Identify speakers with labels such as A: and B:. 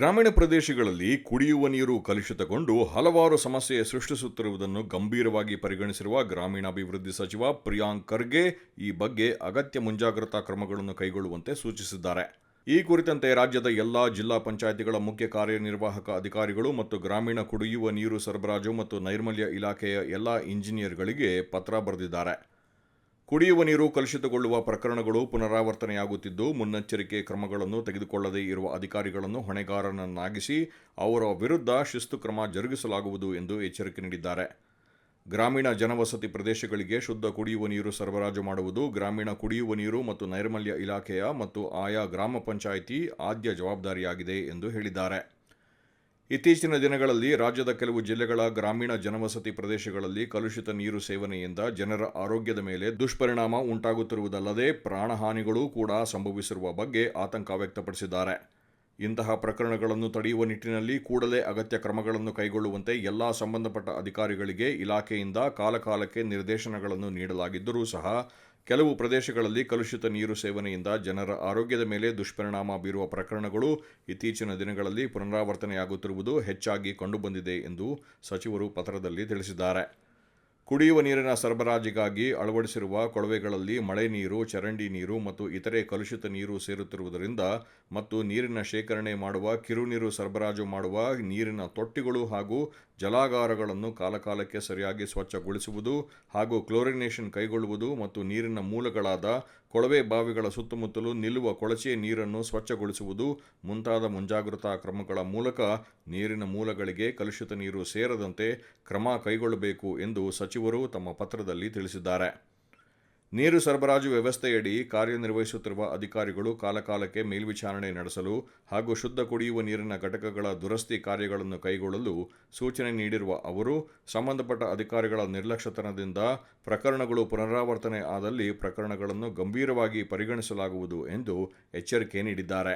A: ಗ್ರಾಮೀಣ ಪ್ರದೇಶಗಳಲ್ಲಿ ಕುಡಿಯುವ ನೀರು ಕಲುಷಿತಗೊಂಡು ಹಲವಾರು ಸಮಸ್ಯೆ ಸೃಷ್ಟಿಸುತ್ತಿರುವುದನ್ನು ಗಂಭೀರವಾಗಿ ಪರಿಗಣಿಸಿರುವ ಗ್ರಾಮೀಣಾಭಿವೃದ್ಧಿ ಸಚಿವ ಪ್ರಿಯಾಂಕ್ ಖರ್ಗೆ ಈ ಬಗ್ಗೆ ಅಗತ್ಯ ಮುಂಜಾಗ್ರತಾ ಕ್ರಮಗಳನ್ನು ಕೈಗೊಳ್ಳುವಂತೆ ಸೂಚಿಸಿದ್ದಾರೆ. ಈ ಕುರಿತಂತೆ ರಾಜ್ಯದ ಎಲ್ಲಾ ಜಿಲ್ಲಾ ಪಂಚಾಯಿತಿಗಳ ಮುಖ್ಯ ಕಾರ್ಯನಿರ್ವಾಹಕ ಅಧಿಕಾರಿಗಳು ಮತ್ತು ಗ್ರಾಮೀಣ ಕುಡಿಯುವ ನೀರು ಸರಬರಾಜು ಮತ್ತು ನೈರ್ಮಲ್ಯ ಇಲಾಖೆಯ ಎಲ್ಲಾ ಇಂಜಿನಿಯರ್ಗಳಿಗೆ ಪತ್ರ ಬರೆದಿದ್ದಾರೆ. ಕುಡಿಯುವ ನೀರು ಕಲುಷಿತಗೊಳ್ಳುವ ಪ್ರಕರಣಗಳು ಪುನರಾವರ್ತನೆಯಾಗುತ್ತಿದ್ದು, ಮುನ್ನೆಚ್ಚರಿಕೆ ಕ್ರಮಗಳನ್ನು ತೆಗೆದುಕೊಳ್ಳದೇ ಇರುವ ಅಧಿಕಾರಿಗಳನ್ನು ಹೊಣೆಗಾರನನ್ನಾಗಿಸಿ ಅವರ ವಿರುದ್ಧ ಶಿಸ್ತು ಕ್ರಮ ಜರುಗಿಸಲಾಗುವುದು ಎಂದು ಎಚ್ಚರಿಕೆ ನೀಡಿದ್ದಾರೆ. ಗ್ರಾಮೀಣ ಜನವಸತಿ ಪ್ರದೇಶಗಳಿಗೆ ಶುದ್ಧ ಕುಡಿಯುವ ನೀರು ಸರಬರಾಜು ಮಾಡುವುದು ಗ್ರಾಮೀಣ ಕುಡಿಯುವ ನೀರು ಮತ್ತು ನೈರ್ಮಲ್ಯ ಇಲಾಖೆಯ ಮತ್ತು ಆಯಾ ಗ್ರಾಮ ಪಂಚಾಯಿತಿ ಆದ್ಯ ಜವಾಬ್ದಾರಿಯಾಗಿದೆ ಎಂದು ಹೇಳಿದ್ದಾರೆ. ಇತ್ತೀಚಿನ ದಿನಗಳಲ್ಲಿ ರಾಜ್ಯದ ಕೆಲವು ಜಿಲ್ಲೆಗಳ ಗ್ರಾಮೀಣ ಜನವಸತಿ ಪ್ರದೇಶಗಳಲ್ಲಿ ಕಲುಷಿತ ನೀರು ಸೇವನೆಯಿಂದ ಜನರ ಆರೋಗ್ಯದ ಮೇಲೆ ದುಷ್ಪರಿಣಾಮ ಉಂಟಾಗುತ್ತಿರುವುದಲ್ಲದೆ ಪ್ರಾಣಹಾನಿಗಳೂ ಕೂಡ ಸಂಭವಿಸಿರುವ ಬಗ್ಗೆ ಆತಂಕ ವ್ಯಕ್ತಪಡಿಸಿದ್ದಾರೆ. ಇಂತಹ ಪ್ರಕರಣಗಳನ್ನು ತಡೆಯುವ ನಿಟ್ಟಿನಲ್ಲಿ ಕೂಡಲೇ ಅಗತ್ಯ ಕ್ರಮಗಳನ್ನು ಕೈಗೊಳ್ಳುವಂತೆ ಎಲ್ಲ ಸಂಬಂಧಪಟ್ಟ ಅಧಿಕಾರಿಗಳಿಗೆ ಇಲಾಖೆಯಿಂದ ಕಾಲಕಾಲಕ್ಕೆ ನಿರ್ದೇಶನಗಳನ್ನು ನೀಡಲಾಗಿದ್ದರೂ ಸಹ ಕೆಲವು ಪ್ರದೇಶಗಳಲ್ಲಿ ಕಲುಷಿತ ನೀರು ಸೇವನೆಯಿಂದ ಜನರ ಆರೋಗ್ಯದ ಮೇಲೆ ದುಷ್ಪರಿಣಾಮ ಬೀರುವ ಪ್ರಕರಣಗಳು ಇತ್ತೀಚಿನ ದಿನಗಳಲ್ಲಿ ಪುನರಾವರ್ತನೆಯಾಗುತ್ತಿರುವುದು ಹೆಚ್ಚಾಗಿ ಕಂಡುಬಂದಿದೆ ಎಂದು ಸಚಿವರು ಪತ್ರದಲ್ಲಿ ತಿಳಿಸಿದ್ದಾರೆ. ಕುಡಿಯುವ ನೀರಿನ ಸರಬರಾಜಿಗಾಗಿ ಅಳವಡಿಸಿರುವ ಕೊಳವೆಗಳಲ್ಲಿ ಮಳೆ ನೀರು, ಚರಂಡಿ ನೀರು ಮತ್ತು ಇತರೆ ಕಲುಷಿತ ನೀರು ಸೇರುತ್ತಿರುವುದರಿಂದ ಮತ್ತು ನೀರಿನ ಶೇಖರಣೆ ಮಾಡುವ ಕಿರುನೀರು ಸರಬರಾಜು ಮಾಡುವ ನೀರಿನ ತೊಟ್ಟಿಗಳು ಹಾಗೂ ಜಲಾಗಾರಗಳನ್ನು ಕಾಲಕಾಲಕ್ಕೆ ಸರಿಯಾಗಿ ಸ್ವಚ್ಛಗೊಳಿಸುವುದು ಹಾಗೂ ಕ್ಲೋರಿನೇಷನ್ ಕೈಗೊಳ್ಳುವುದು ಮತ್ತು ನೀರಿನ ಮೂಲಗಳಾದ ಕೊಳವೆ ಬಾವಿಗಳ ಸುತ್ತಮುತ್ತಲೂ ನಿಲ್ಲುವ ಕೊಳಚೆ ನೀರನ್ನು ಸ್ವಚ್ಛಗೊಳಿಸುವುದು ಮುಂತಾದ ಮುಂಜಾಗ್ರತಾ ಕ್ರಮಗಳ ಮೂಲಕ ನೀರಿನ ಮೂಲಗಳಿಗೆ ಕಲುಷಿತ ನೀರು ಸೇರದಂತೆ ಕ್ರಮ ಕೈಗೊಳ್ಳಬೇಕು ಎಂದು ಸಚಿವರು ತಮ್ಮ ಪತ್ರದಲ್ಲಿ ತಿಳಿಸಿದ್ದಾರೆ. ನೀರು ಸರಬರಾಜು ವ್ಯವಸ್ಥೆಯಡಿ ಕಾರ್ಯನಿರ್ವಹಿಸುತ್ತಿರುವ ಅಧಿಕಾರಿಗಳು ಕಾಲಕಾಲಕ್ಕೆ ಮೇಲ್ವಿಚಾರಣೆ ನಡೆಸಲು ಹಾಗೂ ಶುದ್ಧ ಕುಡಿಯುವ ನೀರಿನ ಘಟಕಗಳ ದುರಸ್ತಿ ಕಾರ್ಯಗಳನ್ನು ಕೈಗೊಳ್ಳಲು ಸೂಚನೆ ನೀಡಿರುವ ಅವರು, ಸಂಬಂಧಪಟ್ಟ ಅಧಿಕಾರಿಗಳ ನಿರ್ಲಕ್ಷ್ಯತನದಿಂದ ಪ್ರಕರಣಗಳು ಪುನರಾವರ್ತನೆ ಆದಲ್ಲಿ ಪ್ರಕರಣಗಳನ್ನು ಗಂಭೀರವಾಗಿ ಪರಿಗಣಿಸಲಾಗುವುದು ಎಂದು ಎಚ್ಚರಿಕೆ ನೀಡಿದ್ದಾರೆ.